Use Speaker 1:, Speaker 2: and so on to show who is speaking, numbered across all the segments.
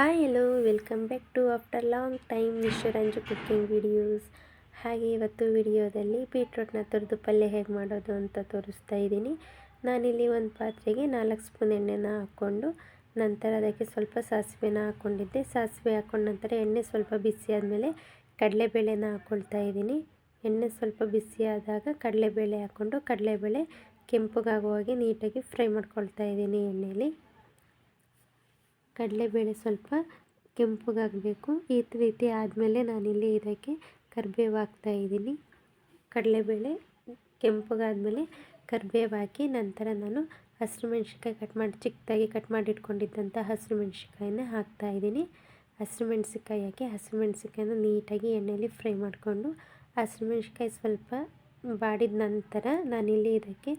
Speaker 1: Hi hello welcome back to after long time Vishwaranju cooking videos ಹಾಗೆ ಇವತ್ತು ವಿಡಿಯೋದಲ್ಲಿ ಬೀಟ್ರೂಟ್ನ ತುರಿದು ಪಲ್ಯ ಹೇಗೆ ಮಾಡೋದು ಅಂತ ತೋರಿಸ್ತಾ ಇದ್ದೀನಿ. ನಾನಿಲ್ಲಿ ಒಂದು ಪಾತ್ರೆಗೆ ನಾಲ್ಕು ಸ್ಪೂನ್ ಎಣ್ಣೆನ ಹಾಕ್ಕೊಂಡು ನಂತರ ಅದಕ್ಕೆ ಸ್ವಲ್ಪ ಸಾಸಿವೆನ ಹಾಕ್ಕೊಂಡಿದ್ದೆ ಸಾಸಿವೆ ಹಾಕ್ಕೊಂಡ ನಂತರ ಎಣ್ಣೆ ಸ್ವಲ್ಪ ಬಿಸಿ ಆದಮೇಲೆ ಕಡಲೆಬೇಳೆನ ಹಾಕ್ಕೊಳ್ತಾ ಇದ್ದೀನಿ. ಎಣ್ಣೆ ಸ್ವಲ್ಪ ಬಿಸಿ ಆದಾಗ ಕಡಲೆಬೇಳೆ ಹಾಕ್ಕೊಂಡು ಕಡಲೆಬೇಳೆ ಕೆಂಪಗಾಗುವಾಗೆ ನೀಟಾಗಿ ಫ್ರೈ ಮಾಡ್ಕೊಳ್ತಾ ಇದ್ದೀನಿ ಎಣ್ಣೆಯಲ್ಲಿ ಕಡಲೆಬೇಳೆ ಸ್ವಲ್ಪ ಕೆಂಪಗಾಗಬೇಕು. ಈ ರೀತಿ ಆದಮೇಲೆ ನಾನಿಲ್ಲಿ ಇದಕ್ಕೆ ಕರಿಬೇವು ಹಾಕ್ತಾಯಿದ್ದೀನಿ ಕಡಲೆಬೇಳೆ ಕೆಂಪಗಾದಮೇಲೆ ಕರಿಬೇವು ಹಾಕಿ ನಂತರ ನಾನು ಹಸಿರು ಮೆಣಸಿನ್ಕಾಯಿ ಕಟ್ ಮಾಡಿ ಚಿಕ್ಕದಾಗಿ ಕಟ್ ಮಾಡಿ ಇಟ್ಕೊಂಡಿದ್ದಂಥ ಹಸಿರು ಮೆಣಸಿನ್ಕಾಯಿನ ಹಾಕ್ತಾಯಿದ್ದೀನಿ ಹಸಿರು ಮೆಣಸಿನ್ಕಾಯಿ ಹಾಕಿ ಹಸಿರು ಮೆಣಸಿನ್ಕಾಯಿನ ನೀಟಾಗಿ ಎಣ್ಣೆಯಲ್ಲಿ ಫ್ರೈ ಮಾಡಿಕೊಂಡು ಹಸಿರು ಮೆಣಸಿನ್ಕಾಯಿ ಸ್ವಲ್ಪ ಬಾಡಿದ ನಂತರ ನಾನಿಲ್ಲಿ ಇದಕ್ಕೆ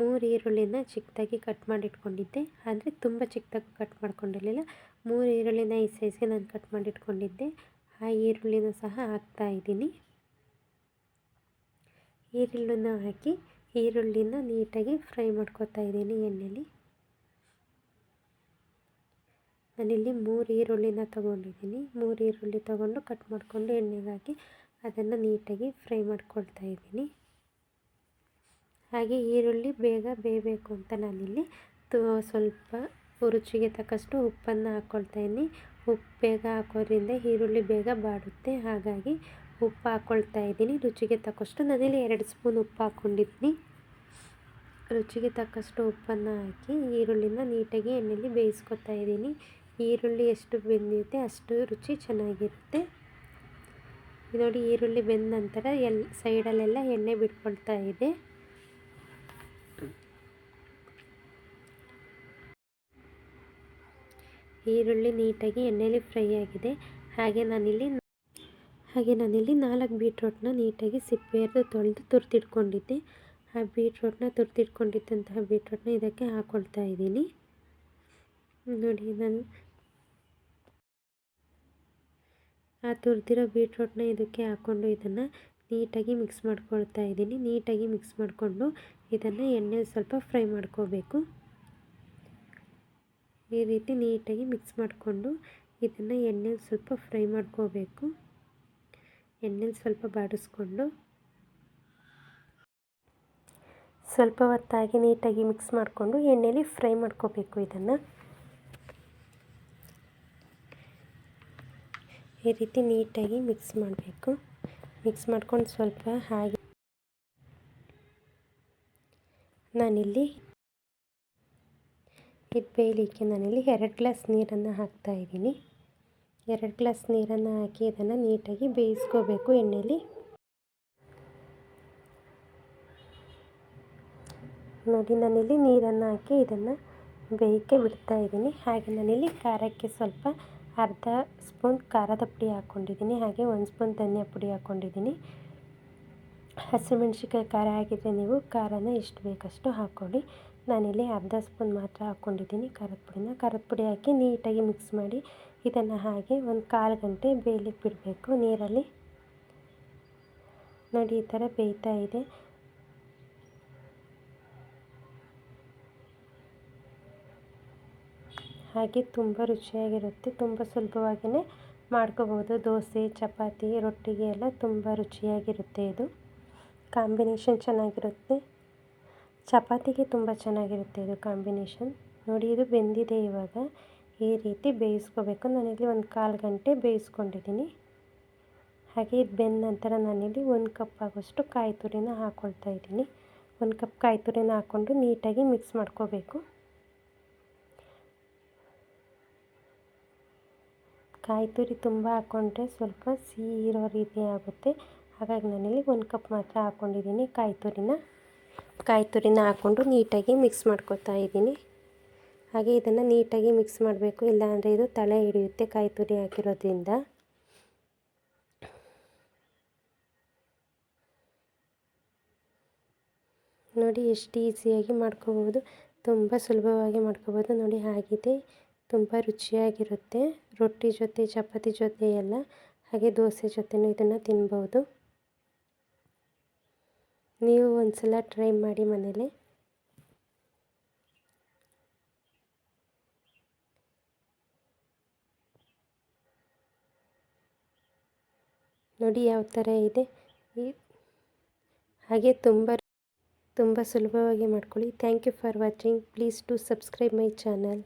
Speaker 1: ಮೂರು ಈರುಳ್ಳಿನ ಚಿಕ್ಕದಾಗಿ ಕಟ್ ಮಾಡಿಟ್ಕೊಂಡಿದ್ದೆ. ಆದರೆ ತುಂಬ ಚಿಕ್ಕದಾಗಿ ಕಟ್ ಮಾಡ್ಕೊಂಡಿರಲಿಲ್ಲ. ಮೂರು ಈರುಳ್ಳಿನ ಈ ಸೈಜ್ಗೆ ನಾನು ಕಟ್ ಮಾಡಿಟ್ಕೊಂಡಿದ್ದೆ. ಆ ಈರುಳ್ಳಿನ ಸಹ ಹಾಕ್ತಾ ಇದ್ದೀನಿ. ಈರುಳ್ಳಿನ ಹಾಕಿ ಈರುಳ್ಳಿನ ನೀಟಾಗಿ ಫ್ರೈ ಮಾಡ್ಕೊತಾ ಇದ್ದೀನಿ ಎಣ್ಣೆಯಲ್ಲಿ ನಾನಿಲ್ಲಿ ಮೂರು ಈರುಳ್ಳಿನ ತೊಗೊಂಡಿದ್ದೀನಿ. ಮೂರು ಈರುಳ್ಳಿ ತೊಗೊಂಡು ಕಟ್ ಮಾಡಿಕೊಂಡು ಎಣ್ಣೆಗೆ ಹಾಕಿ ಅದನ್ನು ನೀಟಾಗಿ ಫ್ರೈ ಮಾಡ್ಕೊಳ್ತಾ ಇದ್ದೀನಿ. ಹಾಗೆ ಈರುಳ್ಳಿ ಬೇಗ ಬೇಯಬೇಕು ಅಂತ ನಾನಿಲ್ಲಿ ತು, ಸ್ವಲ್ಪ ರುಚಿಗೆ ತಕ್ಕಷ್ಟು ಉಪ್ಪನ್ನು ಹಾಕ್ಕೊಳ್ತಾ ಇದ್ದೀನಿ. ಉಪ್ಪು ಬೇಗ ಹಾಕೋದ್ರಿಂದ ಈರುಳ್ಳಿ ಬೇಗ ಬಾಡುತ್ತೆ. ಹಾಗಾಗಿ ಉಪ್ಪು ಹಾಕ್ಕೊಳ್ತಾ ಇದ್ದೀನಿ. ರುಚಿಗೆ ತಕ್ಕಷ್ಟು ನಾನಿಲ್ಲಿ ಎರಡು ಸ್ಪೂನ್ ಉಪ್ಪು ಹಾಕ್ಕೊಂಡಿದ್ದೀನಿ. ರುಚಿಗೆ ತಕ್ಕಷ್ಟು ಉಪ್ಪನ್ನು ಹಾಕಿ ಈರುಳ್ಳಿನ ನೀಟಾಗಿ ಎಣ್ಣೆಯಲ್ಲಿ ಬೇಯಿಸ್ಕೊತಾ ಇದ್ದೀನಿ. ಈರುಳ್ಳಿ ಎಷ್ಟು ಬೆಂದಿರುತ್ತೆ ಅಷ್ಟು ರುಚಿ ಚೆನ್ನಾಗಿರುತ್ತೆ. ನೋಡಿ ಈರುಳ್ಳಿ ಬೆಂದ ನಂತರ ಎಲ್, ಸೈಡಲ್ಲೆಲ್ಲ ಎಣ್ಣೆ ಬಿಟ್ಕೊಳ್ತಾ ಇದೆ. ಈರುಳ್ಳಿ ನೀಟಾಗಿ ಎಣ್ಣೆಯಲ್ಲಿ ಫ್ರೈ ಆಗಿದೆ. ಹಾಗೆ ನಾನಿಲ್ಲಿ ಹಾಗೆ ನಾನಿಲ್ಲಿ ನಾಲ್ಕು ಬೀಟ್ರೋಟ್ನ ನೀಟಾಗಿ ಸಿಪ್ಪೆಯದು ತೊಳೆದು ತುರ್ತಿಟ್ಕೊಂಡಿದ್ದೆ ಆ ಬೀಟ್ರೋಟ್ನ ತುರ್ತಿಟ್ಕೊಂಡಿದ್ದಂತಹ ಬೀಟ್ರೋಟ್ನ ಇದಕ್ಕೆ ಹಾಕ್ಕೊಳ್ತಾ ಇದ್ದೀನಿ. ನೋಡಿ, ನಾನು ಆ ತುರಿದಿರೋ ಬೀಟ್ರೋಟ್ನ ಇದಕ್ಕೆ ಹಾಕ್ಕೊಂಡು ಇದನ್ನು ನೀಟಾಗಿ ಮಿಕ್ಸ್ ಮಾಡ್ಕೊಳ್ತಾ ಇದ್ದೀನಿ. ನೀಟಾಗಿ ಮಿಕ್ಸ್ ಮಾಡಿಕೊಂಡು ಇದನ್ನು ಎಣ್ಣೆ ಸ್ವಲ್ಪ ಫ್ರೈ ಮಾಡ್ಕೋಬೇಕು. ಈ ರೀತಿ ನೀಟಾಗಿ ಮಿಕ್ಸ್ ಮಾಡಿಕೊಂಡು ಇದನ್ನು ಎಣ್ಣೆಲಿ ಸ್ವಲ್ಪ ಫ್ರೈ ಮಾಡ್ಕೋಬೇಕು. ಎಣ್ಣೆಲಿ ಸ್ವಲ್ಪ ಬಾಡಿಸ್ಕೊಂಡು ಸ್ವಲ್ಪ ಹೊತ್ತಾಗಿ ನೀಟಾಗಿ ಮಿಕ್ಸ್ ಮಾಡಿಕೊಂಡು ಎಣ್ಣೆಲಿ ಫ್ರೈ ಮಾಡ್ಕೋಬೇಕು ಇದನ್ನು. ಈ ರೀತಿ ನೀಟಾಗಿ ಮಿಕ್ಸ್ ಮಾಡಬೇಕು. ಮಿಕ್ಸ್ ಮಾಡ್ಕೊಂಡು ಸ್ವಲ್ಪ ಹಾಗೆ ನಾನಿಲ್ಲಿ ಇದು ಬೇಯಲಿಕ್ಕೆ ನಾನಿಲ್ಲಿ ಎರಡು ಗ್ಲಾಸ್ ನೀರನ್ನು ಹಾಕ್ತಾಯಿದ್ದೀನಿ ಎರಡು ಗ್ಲಾಸ್ ನೀರನ್ನು ಹಾಕಿ ಇದನ್ನು ನೀಟಾಗಿ ಬೇಯಿಸ್ಕೋಬೇಕು ಎಣ್ಣೆಯಲ್ಲಿ ನೋಡಿ, ನಾನಿಲ್ಲಿ ನೀರನ್ನು ಹಾಕಿ ಇದನ್ನು ಬೇಯಕ್ಕೆ ಬಿಡ್ತಾ ಇದ್ದೀನಿ. ಹಾಗೆ ನಾನಿಲ್ಲಿ ಖಾರಕ್ಕೆ ಸ್ವಲ್ಪ ಅರ್ಧ ಸ್ಪೂನ್ ಖಾರದ ಪುಡಿ ಹಾಕ್ಕೊಂಡಿದ್ದೀನಿ. ಹಾಗೆ ಒಂದು ಸ್ಪೂನ್ ಧನಿಯಾ ಪುಡಿ ಹಾಕ್ಕೊಂಡಿದ್ದೀನಿ. ಹಸಿಮೆಣ್ಸಿಕಾಯಿ ಖಾರ ಹಾಕಿದರೆ ನೀವು ಖಾರನ ಎಷ್ಟು ಬೇಕಷ್ಟು ಹಾಕ್ಕೊಳ್ಳಿ. ನಾನಿಲ್ಲಿ ಅರ್ಧ ಸ್ಪೂನ್ ಮಾತ್ರ ಹಾಕ್ಕೊಂಡಿದ್ದೀನಿ. ಖಾರದ ಪುಡಿನ, ಖಾರದ ಪುಡಿ ಹಾಕಿ ನೀಟಾಗಿ ಮಿಕ್ಸ್ ಮಾಡಿ ಇದನ್ನು ಹಾಗೆ ಒಂದು ಕಾಲು ಗಂಟೆ ಬೇಯಲಿಕ್ಕೆ ಬಿಡಬೇಕು ನೀರಲ್ಲಿ ನೋಡಿ ಈ ಥರ ಬೇಯ್ತಾ ಇದೆ. ಹಾಗೆ ತುಂಬ ರುಚಿಯಾಗಿರುತ್ತೆ. ತುಂಬ ಸುಲಭವಾಗಿಯೇ ಮಾಡ್ಕೋಬೋದು. ದೋಸೆ, ಚಪಾತಿ, ರೊಟ್ಟಿಗೆ ಎಲ್ಲ ತುಂಬ ರುಚಿಯಾಗಿರುತ್ತೆ ಇದು. ಕಾಂಬಿನೇಷನ್ ಚೆನ್ನಾಗಿರುತ್ತೆ. ಚಪಾತಿಗೆ ತುಂಬ ಚೆನ್ನಾಗಿರುತ್ತೆ ಇದು ಕಾಂಬಿನೇಷನ್. ನೋಡಿ, ಇದು ಬೆಂದಿದೆ ಇವಾಗ. ಈ ರೀತಿ ಬೇಯಿಸ್ಕೋಬೇಕು. ನಾನಿಲ್ಲಿ ಒಂದು ಕಾಲು ಗಂಟೆ ಬೇಯಿಸ್ಕೊಂಡಿದ್ದೀನಿ. ಹಾಗೆ ಇದು ಬೆಂದ ನಂತರ ನಾನಿಲ್ಲಿ ಒಂದು ಕಪ್ ಆಗೋಷ್ಟು ಕಾಯಿ ತುರಿನ ಹಾಕ್ಕೊಳ್ತಾ ಇದ್ದೀನಿ. ಒಂದು ಕಪ್ ಕಾಯಿ ತುರಿನ ಹಾಕ್ಕೊಂಡು ನೀಟಾಗಿ ಮಿಕ್ಸ್ ಮಾಡ್ಕೋಬೇಕು. ಕಾಯಿ ತುರಿ ತುಂಬ ಹಾಕ್ಕೊಂಡ್ರೆ ಸ್ವಲ್ಪ ಸಿಹಿ ಇರೋ ರೀತಿ ಆಗುತ್ತೆ. ಹಾಗಾಗಿ ನಾನಿಲ್ಲಿ ಒಂದು ಕಪ್ ಮಾತ್ರ ಹಾಕ್ಕೊಂಡಿದ್ದೀನಿ ಕಾಯಿ ತುರಿನ. ಕಾಯಿ ತುರಿನ ಹಾಕ್ಕೊಂಡು ನೀಟಾಗಿ ಮಿಕ್ಸ್ ಮಾಡ್ಕೊತಾ ಇದ್ದೀನಿ. ಹಾಗೆ ಇದನ್ನು ನೀಟಾಗಿ ಮಿಕ್ಸ್ ಮಾಡಬೇಕು. ಇಲ್ಲಾಂದರೆ ಇದು ತಳೆ ಹಿಡಿಯುತ್ತೆ ಕಾಯಿ ತುರಿ ಹಾಕಿರೋದ್ರಿಂದ. ನೋಡಿ ಎಷ್ಟು ಈಸಿಯಾಗಿ ಮಾಡ್ಕೋಬೋದು. ತುಂಬ ಸುಲಭವಾಗಿ ಮಾಡ್ಕೋಬೋದು. ನೋಡಿ ಆಗಿದೆ ತುಂಬ ರುಚಿಯಾಗಿರುತ್ತೆ. ರೊಟ್ಟಿ ಜೊತೆ, ಚಪಾತಿ ಜೊತೆ ಎಲ್ಲ ಹಾಗೆ ದೋಸೆ ಜೊತೆನೂ ಇದನ್ನು ತಿನ್ಬೋದು. ನೀವು ಒಂದು ಸಲ ಟ್ರೈ ಮಾಡಿ ಮನೇಲಿ. ನೋಡಿ ಯಾವ ಥರ ಇದೆ. ಈ ಹಾಗೆ ತುಂಬ ತುಂಬ ಸುಲಭವಾಗಿ ಮಾಡ್ಕೊಳ್ಳಿ. Thank you for watching please to subscribe my channel